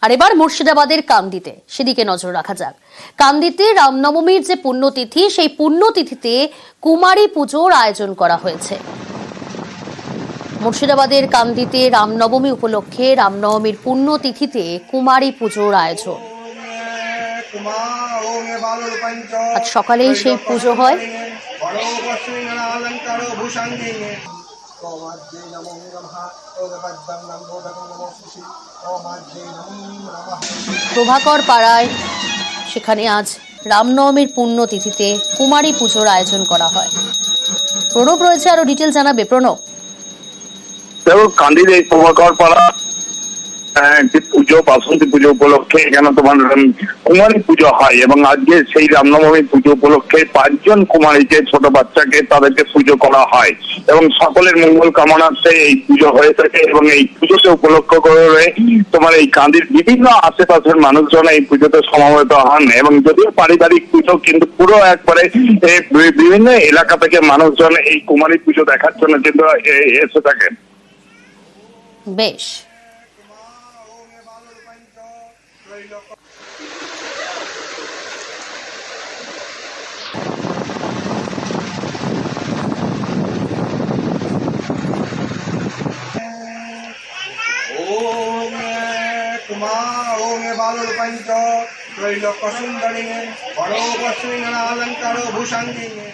আর এবার মুর্শিদাবাদের কান্দিতে। সেদিকে নজর রাখা যাক। কান্দিতে রামনবমীর যে পুণ্যতিথি, সেই পুণ্যতিথিতে কুমারী পুজোর আয়োজন করা হয়েছে। মুর্শিদাবাদের কান্দিতে রামনবমী উপলক্ষে রামনবমীর পুণ্যতিথিতে কুমারী পুজোর আয়োজন। আজ সকালেই সেই পুজো হয়। প্রভাকর পাড়ায় সেখানে আজ রামনবমীর পুণ্যতিথিতে কুমারী পুজোর আয়োজন করা হয়। প্রণব রয়েছে আরও ডিটেল জানাবে প্রণব। কান্দির এই প্রভাকর পাড়া যে পুজো, বাসন্তী পুজো উপলক্ষে এখানে তোমার কুমারী পুজো হয় এবং আজকে সেই রামনবমী পুজো উপলক্ষে পাঁচজন কুমারীকে, ছোট বাচ্চাকে তাদেরকে পুজো করা হয় এবং সকলের মঙ্গল কামনার্থে এই পুজো হয়ে থাকে এবং এই পুজোকে উপলক্ষ করে তোমার এই কান্দির বিভিন্ন আশেপাশের মানুষজন এই পুজোতে সমাবেত হন এবং যদিও পারিবারিক পুজো, কিন্তু পুরো একবারে বিভিন্ন এলাকা থেকে মানুষজন এই কুমারী পুজো দেখার জন্য কিন্তু এসে থাকেন। বেশ। ॐ कुमा ॐ बालुर पञ्च त्रैलोक्यसुन्दरिणे परोपश्रीगणालङ्कारो भूषाङ्गिने